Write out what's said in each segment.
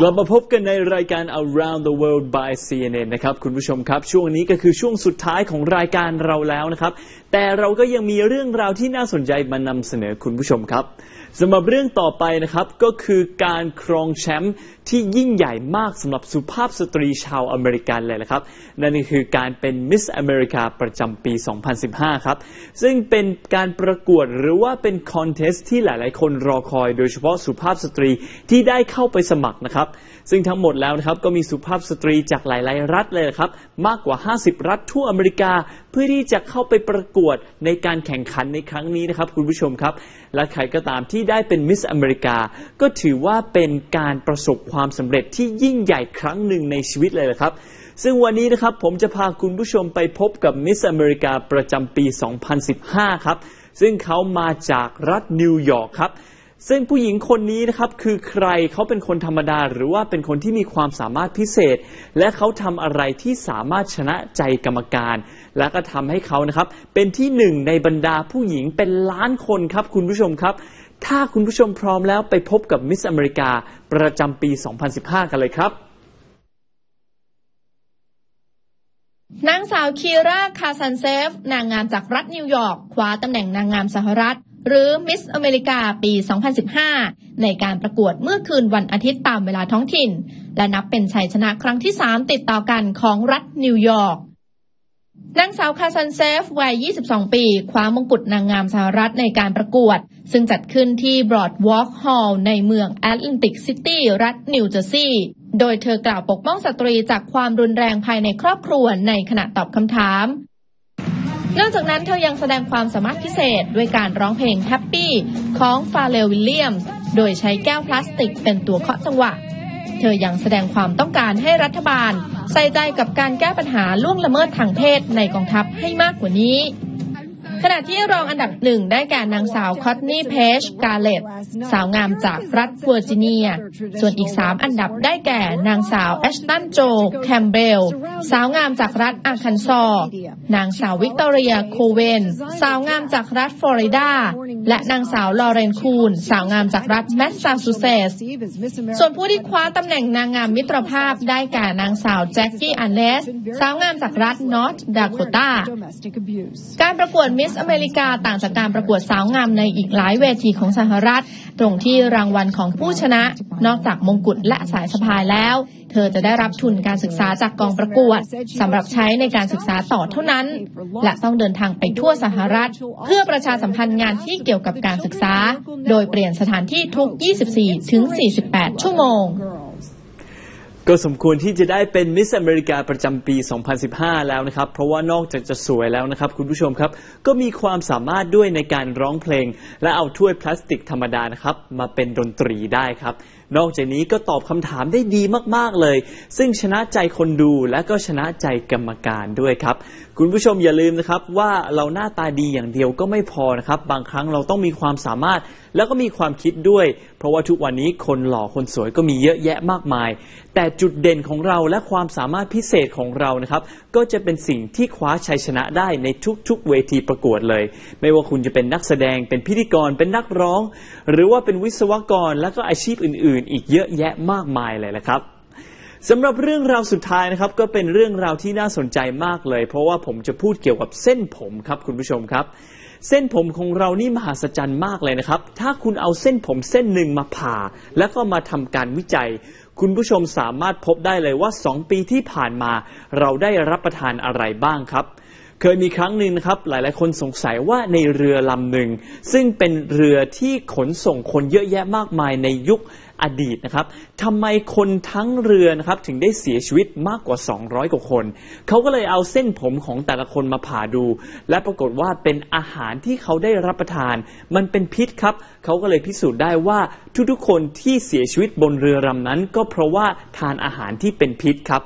กลับมาพบกันในรายการ Around the World by CNN นะครับ คุณผู้ชมครับ ช่วงนี้ก็คือช่วงสุดท้ายของรายการเราแล้วนะครับ แต่เราก็ยังมีเรื่องราวที่น่าสนใจมานำเสนอคุณผู้ชมครับ สำหรับเรื่องต่อไปนะครับก็คือการครองแชมป์ที่ยิ่งใหญ่มากสำหรับสุภาพสตรีชาวอเมริกันเลยนะครับ นั่นก็คือการเป็นมิสอเมริกาประจำปี 2015 ครับ ซึ่งเป็นการประกวดหรือว่าเป็นคอนเทสต์ที่หลาย ๆ คนรอคอย โดยเฉพาะสุภาพสตรีที่ได้เข้าไปสมัครนะครับ ซึ่งทั้งหมดแล้วนะครับก็มีสุภาพสตรีจากหลาย ๆ รัฐเลยนะครับมากกว่า 50 รัฐทั่วอเมริกา เพื่อที่จะเข้าไปประกวดในการแข่งขันในครั้งนี้นะครับคุณผู้ชมครับ และใครก็ตามที่ได้เป็นมิสอเมริกา ก็ถือว่าเป็นการประสบความสำเร็จที่ยิ่งใหญ่ครั้งหนึ่งในชีวิตเลยละครับซึ่งวันนี้นะครับผมจะพาคุณผู้ชมไปพบกับมิสอเมริกาประจำปี 2015 ครับ ซึ่งเขามาจากรัฐนิวยอร์กครับ ซึ่งผู้หญิงคนนี้นะครับคือใครเขาเป็นคนธรรมดา หรือว่าเป็นคนที่มีความสามารถพิเศษ และเขาทำอะไรที่สามารถชนะใจกรรมการ และก็ทำให้เขานะครับ เป็นที่หนึ่งในบรรดาผู้หญิงเป็นล้านคนครับคุณผู้ชมครับ ถ้าคุณผู้ชมพร้อมแล้วไปพบกับมิสอเมริกาประจำปี 2015 กันเลยครับนางสาวคีราคาซันเซฟ นางงามจากรัฐนิวยอร์กคว้าตำแหน่งนางงามสหรัฐ หรือมิสอเมริกาปี 2015 ในการประกวดเมื่อคืนวันอาทิตย์ตามเวลาท้องถิ่น และนับเป็นชัยชนะครั้งที่ 3 ติดต่อกันของรัฐนิวยอร์กนางสาวคาซันเซฟวัย 22 ปีคว้ามงกุฎนางงามสหรัฐในการประกวด ซึ่งจัดขึ้นที่ Broadwalk Hall ในเมืองแอตแลนติกซิตี้รัฐนิวเจอร์ซีย์โดยเธอกล่าวปกป้องสตรีจากความรุนแรงภายในครอบครัวในขณะตอบคำถาม นอกจากนั้นเธอยังแสดงความสามารถพิเศษด้วยการร้องเพลง Happy ของฟาเรลวิลเลียมส์โดยใช้แก้วพลาสติกเป็นตัวเคาะจังหวะ เธอยังแสดงความต้องการให้รัฐบาล ใส่ใจกับการแก้ปัญหาล่วงละเมิดทางเพศในกองทัพให้มากกว่านี้ ขณะที่รองอันดับหนึ่งได้แก่นางสาวคอตนีเพชกาเลตสาวงามจากรัฐเวอร์จิเนีย ส่วนอีกสามอันดับได้แก่นางสาวแอชตันโจ แคมเบล สาวงามจากรัฐอาร์คันซอ นางสาววิกตอเรีย โคเวน สาวงามจากรัฐฟลอริดา และนางสาวลอเรนคูน สาวงามจากรัฐแมสซาชูเซตส์ส่วนผู้ที่คว้าตำแหน่งนางงามมิตรภาพได้แก่นางสาวแจ็คกี้อันเลส สาวงามจากรัฐนอร์ทดาโคตา การประกวดมิสอเมริกาต่างจากการประกวดสาวงามในอีกหลายเวทีของสหรัฐ ตรงที่รางวัลของผู้ชนะ นอกจากมงกุฎและสายสะพายแล้ว เธอจะได้รับทุนการศึกษาจากกองประกวดสำหรับใช้ในการศึกษาต่อเท่านั้น และต้องเดินทางไปทั่วสหรัฐ เพื่อประชาสัมพันธ์งานที่เกี่ยวกับการศึกษา โดยเปลี่ยนสถานที่ทุก 24 ถึง 48 ชั่วโมง ก็สมควรที่จะได้เป็นมิสอเมริกาประจำปี 2015 แล้วนะครับ เพราะว่านอกจากจะสวยแล้วนะครับ คุณผู้ชมครับ ก็มีความสามารถด้วยในการร้องเพลง และเอาถ้วยพลาสติกธรรมดานะครับ มาเป็นดนตรีได้ครับ นอกจากนี้ก็ตอบคำถามได้ดีมากๆเลย ซึ่งชนะใจคนดูและก็ชนะใจกรรมการด้วยครับ คุณผู้ชมอย่าลืมนะครับว่าเราหน้าตาดีอย่างเดียวก็ไม่พอนะครับ บางครั้งเราต้องมีความสามารถแล้วก็มีความคิดด้วย เพราะว่าทุกวันนี้คนหล่อคนสวยก็มีเยอะแยะมากมาย แต่จุดเด่นของเราและความสามารถพิเศษของเรานะครับ ก็จะเป็นสิ่งที่คว้าชัยชนะได้ในทุกๆเวทีประกวดเลย ไม่ว่าคุณจะเป็นนักแสดงเป็นพิธีกรเป็นนักร้อง หรือว่าเป็นวิศวกรและก็อาชีพอื่น ๆ อีกเยอะแยะมากมายเลยละครับสำหรับเรื่องราวสุดท้ายนะครับก็เป็นเรื่องราวที่น่าสนใจมากเลย เพราะว่าผมจะพูดเกี่ยวกับเส้นผมครับคุณผู้ชมครับ เส้นผมของเรานี่มหัศจรรย์มากเลยนะครับ ถ้าคุณเอาเส้นผมเส้นหนึ่งมาผ่า แล้วก็มาทำการวิจัย คุณผู้ชมสามารถพบได้เลยว่า 2 ปีที่ผ่านมา เราได้รับประทานอะไรบ้างครับ เคยมีครั้งหนึ่งนะครับ หลายๆ คนสงสัยว่าในเรือลำหนึ่งซึ่งเป็นเรือที่ขนส่งคนเยอะแยะมากมายในยุค อดีตนะครับทำไมคนทั้งเรือนะครับถึงได้เสียชีวิตมากกว่า 200 กว่าคน เขาก็เลยเอาเส้นผมของแต่ละคนมาผ่าดู และปรากฏว่าเป็นอาหารที่เขาได้รับประทาน มันเป็นพิษครับ เขาก็เลยพิสูจน์ได้ว่าทุกๆคนที่เสียชีวิตบนเรือลำนั้น ก็เพราะว่าทานอาหารที่เป็นพิษครับ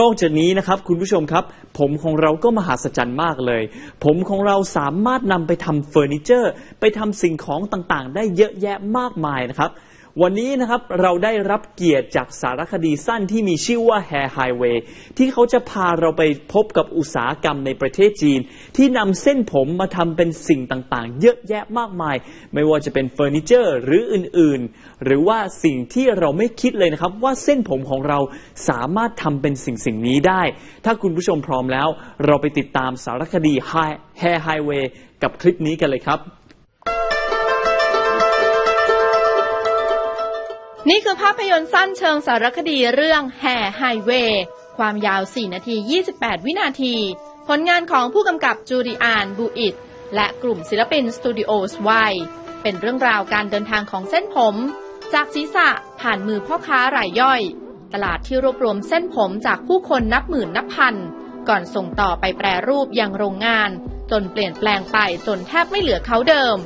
นอกจากนี้นะครับคุณผู้ชมครับ ผมของเราก็มหัศจรรย์มากเลย ผมของเราสามารถนำไปทำเฟอร์นิเจอร์ ไปทำสิ่งของต่างๆ ได้เยอะแยะมากมายนะครับ วันนี้นะครับเราได้รับเกียรติจากสารคดีสั้นที่มีชื่อว่า Hair Highway ที่เขาจะพาเราไปพบกับอุตสาหกรรมในประเทศจีน ที่นำเส้นผมมาทำเป็นสิ่งต่างๆ เยอะแยะมากมาย ไม่ว่าจะเป็นเฟอร์นิเจอร์หรืออื่นๆ หรือว่าสิ่งที่เราไม่คิดเลยนะครับ ว่าเส้นผมของเราสามารถทำเป็นสิ่งสิ่งนี้ได้ ถ้าคุณผู้ชมพร้อมแล้ว เราไปติดตามสารคดี Hair Highway กับคลิปนี้กันเลยครับ นี่คือภาพยนตร์สั้นเชิงสารคดีเรื่องแห่ไฮเวย์ความยาว 4 นาที 28 วินาที ผลงานของผู้กำกับจูริอานบูอิตและกลุ่มศิลปินสตูดิโอสไวเป็นเรื่องราวการเดินทางของเส้นผม จากศีรษะผ่านมือพ่อค้ารายย่อย ตลาดที่รวบรวมเส้นผมจากผู้คนนับหมื่นนับพัน ก่อนส่งต่อไปแปรรูปยังโรงงาน จนเปลี่ยนแปลงไปจนแทบไม่เหลือเขาเดิม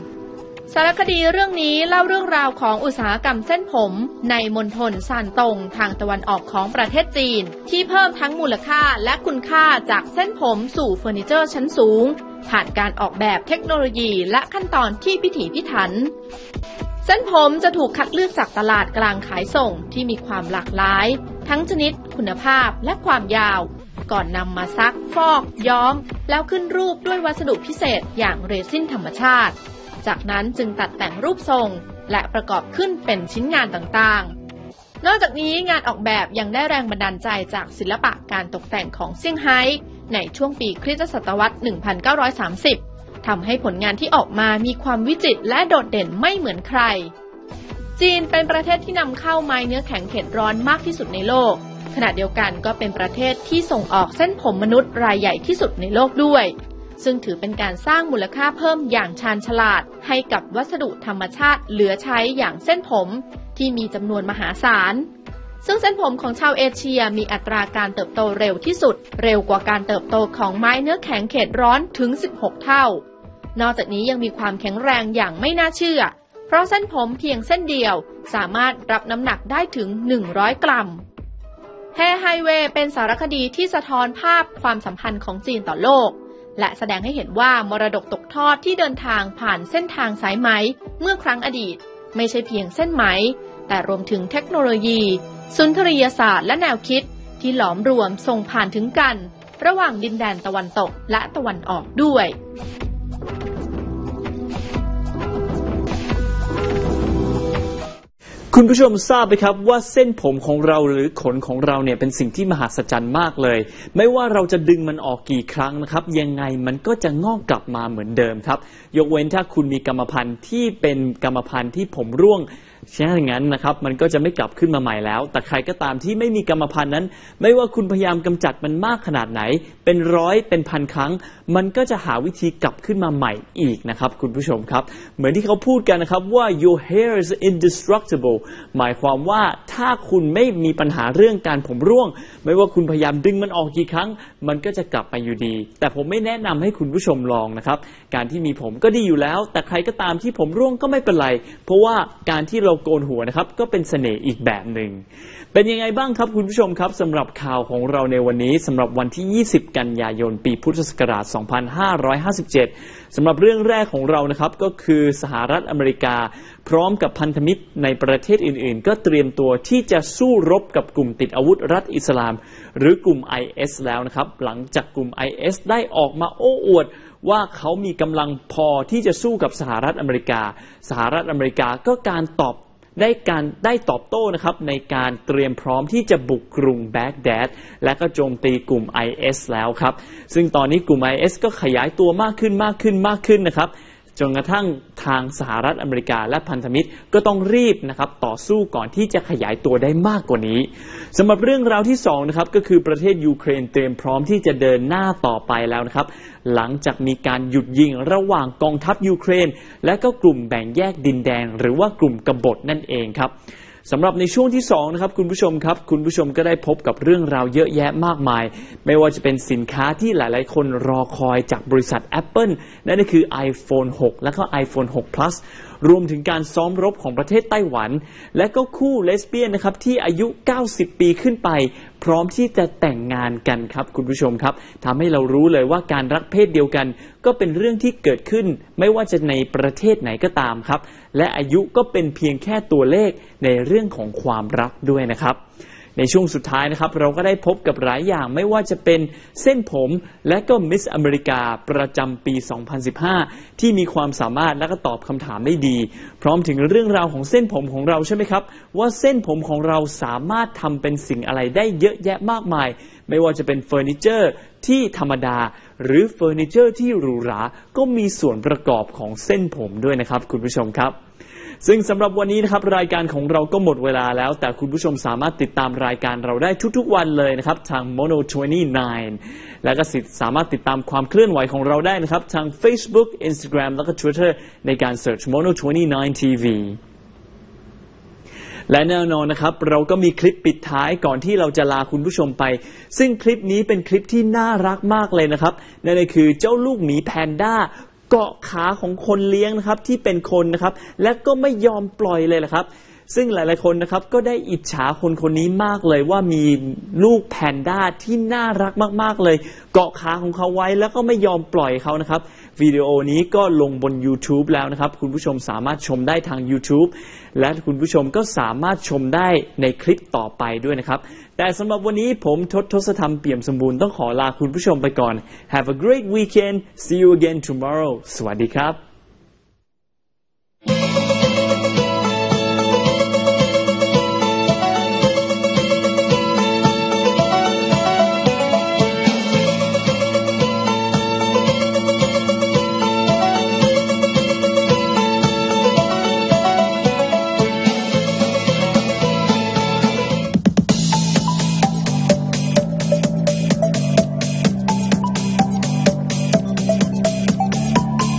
สารคดีเรื่องนี้เล่าเรื่องราวของอุตสาหกรรมเส้นผม ในมณฑลซานตงทางตะวันออกของประเทศจีน ที่เพิ่มทั้งมูลค่าและคุณค่าจากเส้นผมสู่เฟอร์นิเจอร์ชั้นสูง ผ่านการออกแบบเทคโนโลยีและขั้นตอนที่พิถีพิถัน เส้นผมจะถูกคัดเลือกจากตลาดกลางขายส่งที่มีความหลากหลาย ทั้งชนิด คุณภาพและความยาว ก่อนนำมาซักฟอก ย้อม แล้วขึ้นรูปด้วยวัสดุพิเศษอย่างเรซินธรรมชาติ จากนั้นจึงตัดแต่งรูปทรง และประกอบขึ้นเป็นชิ้นงานต่างๆ นอกจากนี้งานออกแบบยังได้แรงบันดาลใจจากศิลปะการตกแต่งของเซี่ยงไฮ้ในช่วงปีคริสตศตวรรษ 1930 ทำให้ผลงานที่ออกมามีความวิจิตรและโดดเด่นไม่เหมือนใคร จีนเป็นประเทศที่นำเข้าไม้เนื้อแข็งเข็ดร้อนมากที่สุดในโลก ขณะเดียวกันก็เป็นประเทศที่ส่งออกเส้นผมมนุษย์รายใหญ่ที่สุดในโลกด้วย ซึ่งถือเป็นการสร้างมูลค่าเพิ่มอย่างชาญฉลาด ให้กับวัสดุธรรมชาติเหลือใช้อย่างเส้นผม ที่มีจำนวนมหาศาล ซึ่งเส้นผมของชาวเอเชียมีอัตราการเติบโตเร็วที่สุด เร็วกว่าการเติบโตของไม้เนื้อแข็งเขตร้อนถึง 16 เท่า นอกจากนี้ยังมีความแข็งแรงอย่างไม่น่าเชื่อ เพราะเส้นผมเพียงเส้นเดียว สามารถรับน้ำหนักได้ถึง 100 กรัมแฮไฮเวย์เป็นสารคดีที่สะท้อนภาพความสัมพันธ์ของจีนต่อโลก และแสดงให้เห็นว่ามรดกตกทอดที่เดินทางผ่านเส้นทางสายไหม เมื่อครั้งอดีต ไม่ใช่เพียงเส้นไหม แต่รวมถึงเทคโนโลยี สุนทรียศาสตร์และแนวคิด ที่หลอมรวมส่งผ่านถึงกัน ระหว่างดินแดนตะวันตกและตะวันออกด้วย คุณผู้ชมทราบไหมครับว่าเส้นผมของเราหรือขนของเราเนี่ยเป็นสิ่งที่มหัศจรรย์มากเลย ไม่ว่าเราจะดึงมันออกกี่ครั้งนะครับ ยังไงมันก็จะงอกกลับมาเหมือนเดิมครับ ยกเว้นถ้าคุณมีกรรมพันธุ์ที่เป็นกรรมพันธุ์ที่ผมร่วงเช่นอย่างนั้นนะครับ มันก็จะไม่กลับขึ้นมาใหม่แล้ว แต่ใครก็ตามที่ไม่มีกรรมพันธุ์นั้น ไม่ว่าคุณพยายามกำจัดมันมากขนาดไหน เป็นร้อยเป็นพันครั้ง มันก็จะหาวิธีกลับขึ้นมาใหม่อีกนะครับ คุณผู้ชมครับ เหมือนที่เขาพูดกันนะครับว่า your hair is indestructible หมายความว่าถ้าคุณไม่มีปัญหาเรื่องการผมร่วง ไม่ว่าคุณพยายามดึงมันออกกี่ครั้ง มันก็จะกลับไปอยู่ดี แต่ผมไม่แนะนำให้คุณผู้ชมลองนะครับ การที่มีผมก็ดีอยู่แล้ว แต่ใครก็ตามที่ผมร่วงก็ไม่เป็นไร เพราะว่าการที่เราโกนหัวนะครับ ก็เป็นเสน่ห์อีกแบบหนึ่ง เป็นยังไงบ้างครับคุณผู้ชมครับสำหรับข่าวของเราในวันนี้สำหรับวันที่ 20 กันยายน ปีพุทธศักราช 2557 สำหรับเรื่องแรกของเรานะครับก็คือสหรัฐอเมริกา พร้อมกับพันธมิตรในประเทศอื่น ๆ ก็เตรียมตัวที่จะสู้รบกับกลุ่มติดอาวุธรัฐอิสลาม หรือกลุ่ม IS แล้วนะครับหลังจากกลุ่ม IS ได้ออกมาโอ้อวด ว่าเขามีกำลังพอที่จะสู้กับสหรัฐอเมริกา สหรัฐอเมริกาก็การตอบได้การได้ตอบโต้นะครับในการเตรียมพร้อมที่จะบุกกรุงแบกแดดและก็โจมตีกลุ่ม IS แล้วครับ ซึ่งตอนนี้กลุ่ม IS ก็ขยายตัวมากขึ้นมากขึ้นมากขึ้นนะครับ จนกระทั่งทางสหรัฐอเมริกาและพันธมิตรก็ต้องรีบนะครับต่อสู้ก่อนที่จะขยายตัวได้มากกว่านี้สำหรับเรื่องราวที่สองนะครับก็คือประเทศยูเครนเตรียมพร้อมที่จะเดินหน้าต่อไปแล้วนะครับหลังจากมีการหยุดยิงระหว่างกองทัพยูเครน และก็กลุ่มแบ่งแยกดินแดนหรือว่ากลุ่มกบฏนั่นเองครับ สำหรับในช่วงที่2นะครับคุณผู้ชมครับคุณผู้ชมก็ได้พบกับเรื่องราวเยอะแยะมากมาย ไม่ว่าจะเป็นสินค้าที่หลาย ๆ คนรอคอยจากบริษัท Apple นั่นก็คือ iPhone 6 และก็ iPhone 6 Plus รวมถึงการซ้อมรบของประเทศไต้หวัน และก็คู่เลสเบี้ยนนะครับที่อายุ 90 ปีขึ้นไป พร้อมที่จะแต่งงานกันครับคุณผู้ชมครับทำให้เรารู้เลยว่าการรักเพศเดียวกัน ก็เป็นเรื่องที่เกิดขึ้น ไม่ว่าจะในประเทศไหนก็ตามครับ และอายุก็เป็นเพียงแค่ตัวเลขในเรื่องของความรักด้วยนะครับ ในช่วงสุดท้ายนะครับ เราก็ได้พบกับหลายอย่างไม่ว่าจะเป็นเส้นผมและก็มิสอเมริกาประจำปี 2015 ที่มีความสามารถและก็ตอบคำถามได้ดี พร้อมถึงเรื่องราวของเส้นผมของเราใช่ไหมครับ ว่าเส้นผมของเราสามารถทำเป็นสิ่งอะไรได้เยอะแยะมากมาย ไม่ว่าจะเป็นเฟอร์นิเจอร์ที่ธรรมดา หรือเฟอร์นิเจอร์ที่หรูหราก็มีส่วนประกอบของเส้นผมด้วยนะครับ คุณผู้ชมครับ ซึ่งสำหรับวันนี้นะครับรายการของเราก็หมดเวลาแล้ว แต่คุณผู้ชมสามารถติดตามรายการเราได้ทุกๆวันเลยนะครับ ทาง Mono 29 และก็สามารถติดตามความเคลื่อนไหวของเราได้นะครับ ทาง Facebook Instagram แล้วก็ Twitter ในการ search Mono 29 TV และแน่นอนนะครับ เราก็มีคลิปปิดท้ายก่อนที่เราจะลาคุณผู้ชมไป ซึ่งคลิปนี้เป็นคลิปที่น่ารักมากเลยนะครับนั่นก็คือเจ้าลูกหมีแพนด้าเกาะขาของคนเลี้ยงนะครับที่เป็นคนนะครับ และก็ไม่ยอมปล่อยเลยละครับ ซึ่งหลาย ๆ คนนะครับก็ได้อิจฉาคนคนนี้มากเลยว่ามีลูกแพนด้าที่น่ารักมาก ๆ เลย เกาะขาของเขาไว้แล้วก็ไม่ยอมปล่อยเขานะครับ วิดีโอนี้ก็ลงบน YouTube แล้วนะครับ คุณผู้ชมสามารถชมได้ทาง YouTube และคุณผู้ชมก็สามารถชมได้ในคลิปต่อไปด้วยนะครับ แต่สำหรับวันนี้ผมทศทศธรรมเปี่ยมสมบูรณ์ต้องขอลาคุณผู้ชมไปก่อน Have a great weekend see you again tomorrow สวัสดีครับ